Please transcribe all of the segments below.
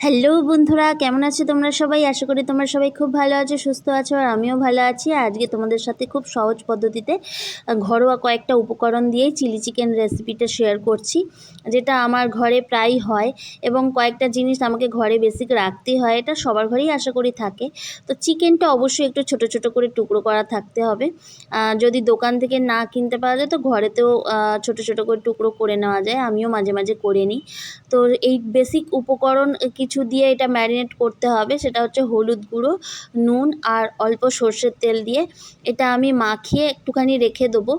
Hello বন্ধুরা, কেমন আছো তোমরা সবাই? আশা করি তোমরা সবাই খুব ভালো আছো, সুস্থ আছো, আর আমিও ভালো আছি। আজকে তোমাদের সাথে খুব সহজ পদ্ধতিতে ঘরোয়া কয়েকটা উপকরণ দিয়েই চিলি চিকেন রেসিপিটা শেয়ার করছি, যেটা আমার ঘরে প্রায় হয় এবং কয়েকটা জিনিস আমাকে ঘরে বেসিক রাখতেই হয়, এটা সবার ঘরেই আশা করি থাকে। তো চিকেনটা অবশ্যই একটু ছোট ছোট করে টুকরো করা থাকতে হবে। যদি দোকান থেকে না কিনতে পাওয়া যায়, তো ঘরেতেও ছোট ছোট করে টুকরো করে নেওয়া যায়, আমিও মাঝে মাঝে করে নিই। তো এই বেসিক উপকরণ কিছু দিয়ে এটা ম্যারিনেট করতে হবে, সেটা হচ্ছে হলুদ গুঁড়ো, নুন আর অল্প সর্ষের তেল দিয়ে। এটা আমি মাখিয়ে একটুখানি রেখে দেবো।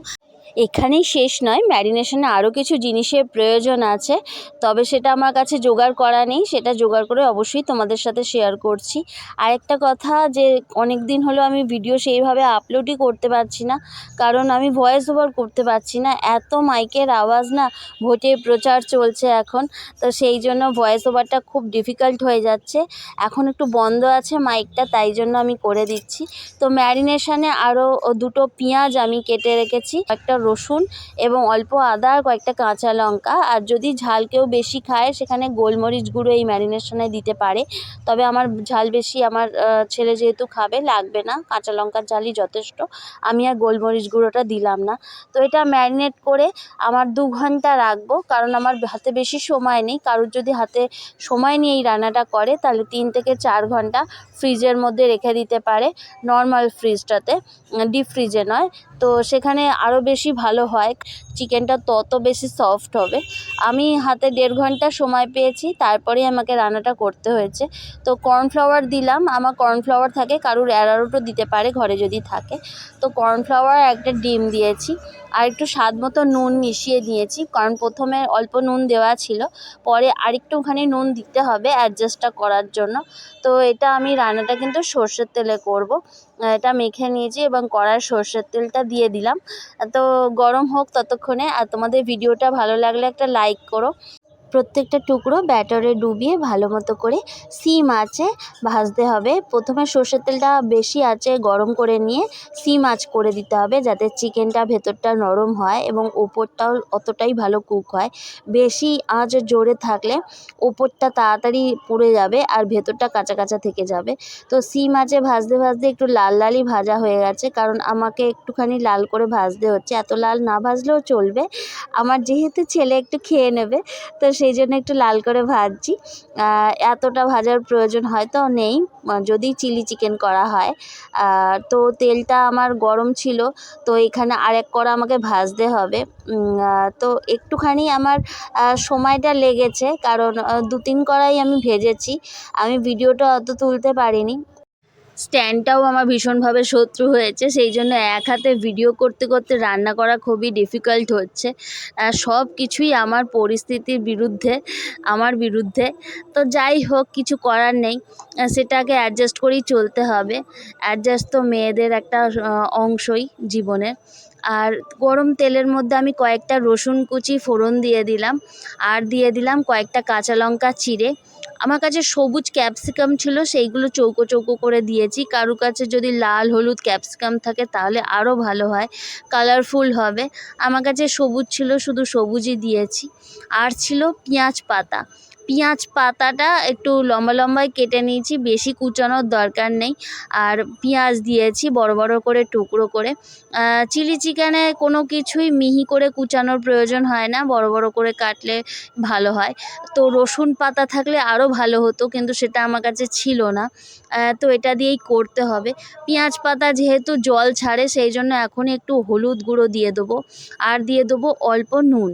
এখানেই শেষ নয়। ম্যারিনেশনে আরও কিছু জিনিসের প্রয়োজন আছে। তবে সেটা আমার কাছে জোগাড় করা নেই। সেটা জোগাড় করে অবশ্যই তোমাদের সাথে শেয়ার করছি। আরেকটা কথা যে অনেক দিন হলো আমি ভিডিও সেইভাবে আপলোডই করতে পারছি না। কারণ আমি ভয়েস ওভার করতে পারছি না। এত মাইকের আওয়াজ না ভোটে প্রচার চলছে এখন। তো সেই জন্য ভয়েস ওভারটা খুব ডিফিকাল্ট হয়ে যাচ্ছে। এখন একটু বন্ধ আছে মাইকটা তাই জন্য আমি করে দিচ্ছি। তো ম্যারিনেশনে আরও দুটো পেঁয়াজ আমি কেটে রেখেছি। একটা রসুন এবং অল্প আদা কয়েকটা কাঁচা লঙ্কা। আর যদি ঝাল কেউ বেশি খায়, সেখানে গোলমরিচ গুঁড়ো এই ম্যারিনেশনে দিতে পারে। তবে আমার ঝাল বেশি আমার ছেলে যেহেতু খাবে, লাগবে না। কাঁচা লঙ্কার ঝালই যথেষ্ট। আমি আর গোলমরিচ গুঁড়োটা দিলাম না। তো এটা ম্যারিনেট করে আমার দু ঘণ্টা রাখব, কারণ আমার হাতে বেশি সময় নেই। কারোর যদি হাতে সময় নিয়ে এই রান্নাটা করে, তাহলে তিন থেকে চার ঘণ্টা ফ্রিজের মধ্যে রেখে দিতে পারে। নর্মাল ফ্রিজটাতে, ডিপ ফ্রিজে নয়। তো সেখানে আরও বেশি ভালো হয়, চিকেনটা তত বেশি সফট হবে। আমি হাতে দেড় ঘণ্টা সময় পেয়েছি তারপরেই আমাকে রান্নাটা করতে হয়েছে। তো কর্নফ্লাওয়ার দিলাম, আমার কর্নফ্লাওয়ার থাকে, কারুর অ্যারারুটও দিতে পারে, ঘরে যদি থাকে। তো কর্নফ্লাওয়ার একটা ডিম দিয়েছি, আর একটু স্বাদ মতো নুন মিশিয়ে নিয়েছি, কারণ প্রথমে অল্প নুন দেওয়া ছিল, পরে আরেকটুখানি নুন দিতে হবে অ্যাডজাস্টটা করার জন্য। তো এটা আমি রান্নাটা কিন্তু সর্ষের তেলে করব। এটা মেখে নিয়েছি এবং কড়ার সর্ষের তেলটা দিয়ে দিলাম। তো গরম হোক ততক্ষণে। আর তোমাদের ভিডিওটা ভালো লাগলে একটা লাইক করো। প্রত্যেকটা টুকরো ব্যাটারে ডুবিয়ে ভালো মতো করে সিম আঁচে ভাজতে হবে। প্রথমে সর্ষের তেলটা বেশি আঁচে গরম করে নিয়ে সিম আঁচ করে দিতে হবে যাতে চিকেনটা ভেতরটা নরম হয় এবং ওপরটাও অতটাই ভালো কুক হয়। বেশি আঁচ জোরে থাকলে ওপরটা তাড়াতাড়ি পুড়ে যাবে আর ভেতরটা কাঁচা কাঁচা থেকে যাবে। তো সিম আঁচে ভাজতে ভাজতে একটু লাল লালই ভাজা হয়ে গেছে কারণ আমাকে একটুখানি লাল করে ভাজতে হচ্ছে। এত লাল না ভাজলেও চলবে। আমার যেহেতু ছেলে একটু খেয়ে নেবে, তো সেই জন্য একটু লাল করে ভাজছি। এতটা ভাজার প্রয়োজন হয়তো নেই। যদি চিলি চিকেন করা হয়। তো তেলটা আমার গরম ছিল। তো এখানে আরেক কড়া আমাকে ভাজতে হবে। তো একটুখানি আমার সময়টা লেগেছে। কারণ দু তিন কড়াই আমি ভেজেছি। আমি ভিডিওটা অত তুলতে পারিনি। স্ট্যান্ডটাও আমার ভীষণভাবে শত্রু হয়েছে, সেই জন্য এক হাতে ভিডিও করতে করতে রান্না করা খুবই ডিফিকাল্ট হচ্ছে। সব কিছুই আমার পরিস্থিতির বিরুদ্ধে, আমার বিরুদ্ধে। তো যাই হোক, কিছু করার নেই। সেটাকে অ্যাডজাস্ট করেই চলতে হবে। অ্যাডজাস্ট তো মেয়েদের একটা অংশই জীবনের আর গরম তেলের মধ্যে আমি কয়েকটা রসুন কুচি ফোড়ন দিয়ে দিলাম। আর দিয়ে দিলাম কয়েকটা কাঁচা লঙ্কা চিড়ে। আমার কাছে সবুজ ক্যাপসিকাম ছিল, সেইগুলো চৌকো চৌকো করে দিয়েছি। কারও কাছে যদি লাল হলুদ ক্যাপসিকাম থাকে, তাহলে আরও ভালো হয় কালারফুল হবে। আমার কাছে সবুজ ছিল, শুধু সবুজই দিয়েছি। আর ছিল পেঁয়াজ পাতা। পেঁয়াজ পাতাটা একটু লম্বা লম্বায় কেটে নিয়েছি, বেশি কুচানোর দরকার নেই। আর পেঁয়াজ দিয়েছি বড় বড় করে, টুকরো করে। চিলি চিকেনে কোনো কিছুই মিহি করে কুচানোর প্রয়োজন হয় না, বড় বড় করে কাটলে ভালো হয়। তো রসুন পাতা থাকলে আরও ভালো হতো, কিন্তু সেটা আমার কাছে ছিল না। তো এটা দিয়েই করতে হবে। পেঁয়াজ পাতা যেহেতু জল ছাড়ে, সেই জন্য এখন একটু হলুদ গুঁড়ো দিয়ে দেবো। আর দিয়ে দেবো অল্প নুন।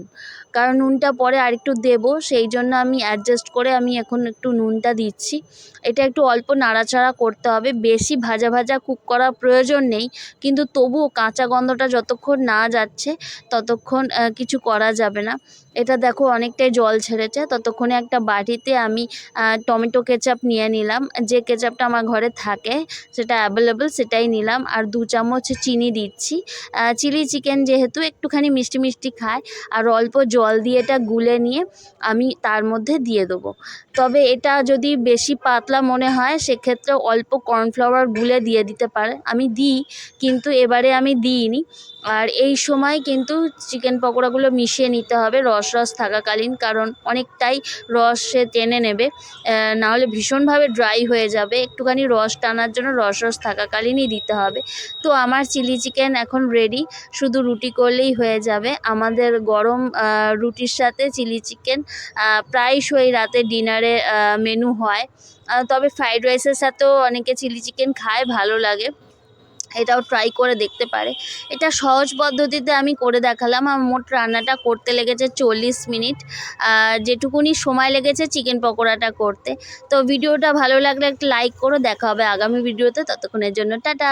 কারণ নুনটা পরে আরেকটু দেবো, সেই জন্য আমি অ্যাডজাস্ট করে আমি এখন একটু নুনটা দিচ্ছি। এটা একটু অল্প নাড়াচাড়া করতে হবে, বেশি ভাজা ভাজা কুক করার প্রয়োজন নেই, কিন্তু তবুও কাঁচা গন্ধটা যতক্ষণ না যাচ্ছে, ততক্ষণ কিছু করা যাবে না। এটা দেখো অনেকটাই জল ছেড়েছে, ততক্ষণে একটা বাটিতে আমি টমেটো কেচাপ নিয়ে নিলাম। যে কেচাপটা আমার ঘরে থাকে, সেটা অ্যাভেলেবল সেটাই নিলাম। আর দু চামচ চিনি দিচ্ছি। চিলি চিকেন যেহেতু একটুখানি মিষ্টি মিষ্টি খায়, আর অল্প জল দিয়ে এটা গুলে নিয়ে আমি তার মধ্যে দিয়ে দেবো। তবে এটা যদি বেশি পাতলা মনে হয়, সেক্ষেত্রে অল্প কর্নফ্লাওয়ার গুলে দিয়ে দিতে পারে। আমি দিই, কিন্তু এবারে আমি দিইনি। আর এই সময় কিন্তু চিকেন পকোড়াগুলো মিশিয়ে নিতে হবে রস রস থাকাকালীন, কারণ অনেকটাই রস সে টেনে নেবে। নাহলে ভীষণভাবে ড্রাই হয়ে যাবে। একটুখানি রস টানার জন্য রস রস থাকাকালীনই দিতে হবে। তো আমার চিলি চিকেন এখন রেডি শুধু রুটি করলেই হয়ে যাবে। আমাদের গরম রুটির সাথে চিলি চিকেন প্রায়শই রাতে ডিনারে মেনু হয়। তবে ফ্রাইড রাইসের সাথেও অনেকে চিলি চিকেন খায়, ভালো লাগে। এটাও ট্রাই করে দেখতে পারে। এটা সহজ পদ্ধতিতে আমি করে দেখালাম। আমার মোট রান্নাটা করতে লেগেছে চল্লিশ মিনিট। যেটুকুনি সময় লেগেছে চিকেন পকোড়াটা করতে। তো ভিডিওটা ভালো লাগলে একটা লাইক করো। দেখা হবে আগামী ভিডিওতে। ততক্ষণের জন্য টাটা!